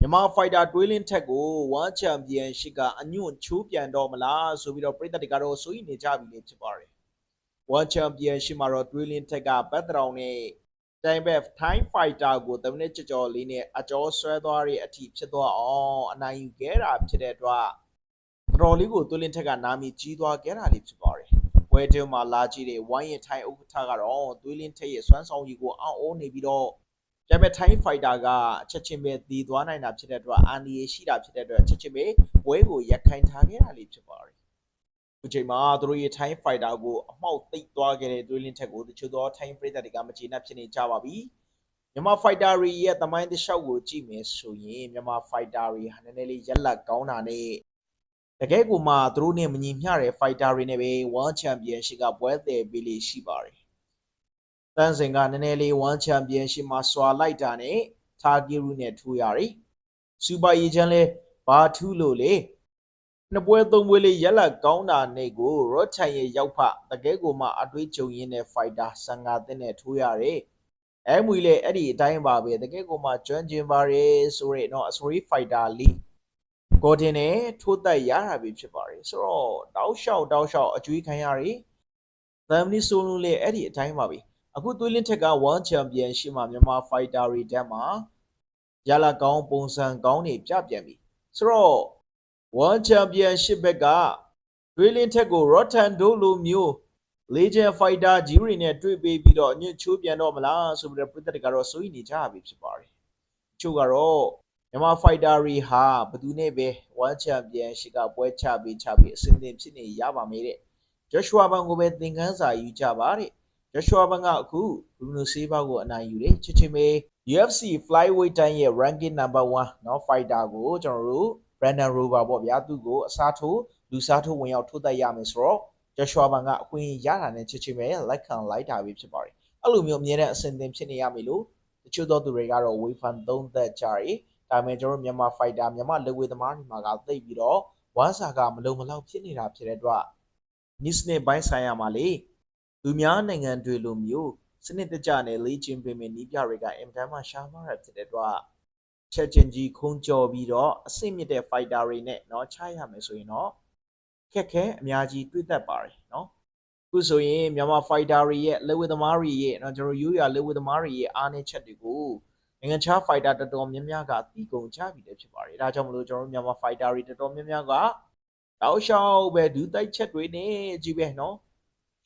မြန်မာဖိုက်တာတွေးလင်းထက်ကိုဝမ်ချန်ပီယံရှစ်ကအညွန့်ချိုးပြန်တော့မလားဆိုပြီးတော့ပြည်သက်တွေကတော့စိုးရိမ်နေကြပြီလေဖြစ်ပါတယ်ဝမ်ချန်ပီယံရှစ်မှာတော့တွေးလင်းထက်ကဘတ်တရောင်နဲ့တိုင်ဘက်ထိုင်းဖိုက်တာကိုတမနစ်ကြော်ကြော်လေးနဲ့အကျော်ဆွဲသွားတဲ့အထိဖြစ်သွားအောင်အနိုင်ယူခဲ့တာဖြစ်တဲ့အတွက်တော်တော်လေးကိုတွေးလင်းထက်ကနာမည်ကြီးသွားခဲ့တာလေးဖြစ်ပါတယ်ဝဲတွင်းမှာလာကြည့်တဲ့ဝိုင်းရင်ထိုင်းဥက္ကဋ္ဌကတော့တွေးလင်းထက်ရဲ့စွမ်းဆောင်ရည်ကိုအောင်းအိုးနေပြီးတော့ ကျန်ပဲထိုင်းဖိုက်တာကချက်ချင်းပဲတည်သွားနိုင်တာဖြစ်တဲ့အတွက်အာနီရရှိတာဖြစ်တဲ့အတွက်ချက်ချင်းပဲပွဲကိုရက်ခိုင်းထားခဲ့တာလေးဖြစ်ပါတယ်။ဒီချိန်မှာသူတို့ရဲ့ထိုင်းဖိုက်တာကိုအမှောက်သိပ်သွားခဲ့တဲ့တွေးလင်းထက်ကိုတချို့သောထိုင်းပရိသတ်တွေကမကျေနပ်ဖြစ်နေကြပါပြီ။မြန်မာဖိုက်တာတွေရဲ့သမိုင်းတစ်လျှောက်ကိုကြည့်မယ်ဆိုရင်မြန်မာဖိုက်တာတွေဟာနည်းနည်းလေးရက်လက်ကောင်းတာနဲ့တကယ်ကိုမှသူတို့နဲ့မညီမျှတဲ့ဖိုက်တာတွေနဲ့ပဲ World Championship ကပွဲတယ်ပေးလေးရှိပါတယ်။ တန်းစင်ကနည်းနည်းလေးဝမ်ချန်ပီယံရှစ်မှာစွာလိုက်တာနဲ့တာဂီရူနဲ့ထူရတယ်။စူပါရီချန်လဲဘာထူးလို့လေနှစ်ပွဲသုံးပွဲလေးရက်လက်ကောင်းတာနဲ့ကိုရော့ချန်ရဲ့ရောက်ဖတကယ်ကိုမှအတွေးကြုံရင်းတဲ့ဖိုက်တာဆန်ငါတင်းနဲ့ထိုးရတယ်။အဲမွေလေအဲ့ဒီအတိုင်းပါပဲတကယ်ကိုမှကျွမ်းကျင်ပါရဲဆိုရဲတော့အစရီဖိုက်တာလီဂေါ်ဒင်နဲ့ထိုးတက်ရတာပဲဖြစ်ပါတယ်ဆိုတော့တောက်လျှောက်တောက်လျှောက်အကျွေးခံရတယ်။သမ်မနီဆိုလိုလေအဲ့ဒီအတိုင်းပါပဲ အခုသွေးလင်းထက်က1ချန်ပီယံရှိမှမြန်မာဖိုက်တာတွေတက်မှာရလာကောင်းပုံစံကောင်းတွေပြပြန်ပြီဆိုတော့1ချန်ပီယံရှိဘက်ကသွေးလင်းထက်ကို Rotterdam လိုမျိုး Legend Fighter ကြီးတွေနဲ့တွေ့ပေးပြီးတော့အညွတ်ချိုးပြန်တော့မလားဆိုပြီးတော့ပြည်သက်တွေကတော့စိုးရိမ်နေကြပြီဖြစ်ပါတယ်။ချို့ကတော့မြန်မာဖိုက်တာတွေဟာဘယ်သူနဲ့ပဲ1ချန်ပီယံရှိကပွဲချပြီးချပြီးအဆင်သင့်ဖြစ်နေရပါမယ်တဲ့။ Joshua ဘန်ကိုပဲသင်ခန်းစာယူကြပါတဲ့။ Joshua ဘန်ကအခု Bruno Silva ကိုအနိုင်ယူတယ်ချစ်ချင်းပဲ UFC flyweight တိုင်းရဲ့ ranking number 1เนาะ fighter ကိုကျွန်တော်တို့ Brandon Rover ပေါ့ဗျာသူ့ကိုအစားထိုးလူစားထိုးဝင်ရောက်ထိုးသက်ရမယ်ဆိုတော့ Joshua ဘန်ကအခွင့်ရတာနဲ့ချစ်ချင်းပဲလက်ခံလိုက်တာပဲဖြစ်ပါတယ်အဲ့လိုမျိုးအမြဲတမ်းအဆင်သင့်ဖြစ်နေရမယ်လို့တချို့သောသူတွေကတော့ wave fan သုံးသက်ကြတယ်ဒါပေမဲ့ကျွန်တော်တို့မြန်မာ fighter မြန်မာလက်ဝဲသမားတွေမှာကသိပ်ပြီးတော့ဝမ်းစာကမလုံမလောက်ဖြစ်နေတာဖြစ်တဲ့အတွက် niche နဲ့ဘိုင်းဆိုင်ရမှာလေ လူများနိုင်ငံတွေလိုမျိုးစနစ်တကျနဲ့လေ့ကျင့်ပေးမယ့်နည်းပြတွေကအင်တန်မှရှားပါရဖြစ်တဲ့အတွက်ချက်ချင်းကြီးခုံးကြော်ပြီးတော့အဆင့်မြင့်တဲ့ fighter တွေနဲ့เนาะချရမယ်ဆိုရင်တော့ခက်ခဲအများကြီးတွေ့တတ်ပါတယ်เนาะအခုဆိုရင်မြန်မာ fighter တွေရဲ့လက်ဝဲသမားတွေရဲ့เนาะကျွန်တော်ရိုးရာလက်ဝဲသမားတွေရဲ့အားနည်းချက်တွေကိုနိုင်ငံခြား fighter တော်တော်များများကသိကုန်ကြပြီလည်းဖြစ်ပါတယ်ဒါကြောင့်မလို့ကျွန်တော်တို့မြန်မာ fighter တွေတော်တော်များများကတောက်လျှောက်ပဲဒူးတိုက်ချက်တွေနဲ့ကြီးပဲเนาะ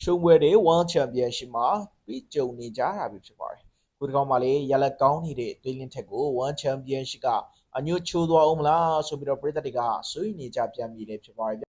ရှုံးပွဲတွေ World Championship မှာပြီးကြုံနေကြတာပဲဖြစ်ပါတယ်။ခုဒီကောင်မှလေရလက်ကောင်းနေတဲ့တွေးလင်းထက်ကို World Championship ကအညွတ်ချိုးသွားအောင်မလားဆိုပြီးတော့ပြည်သက်တွေကစိုးရိမ်နေကြပြန်ပြီလေဖြစ်ပါတယ်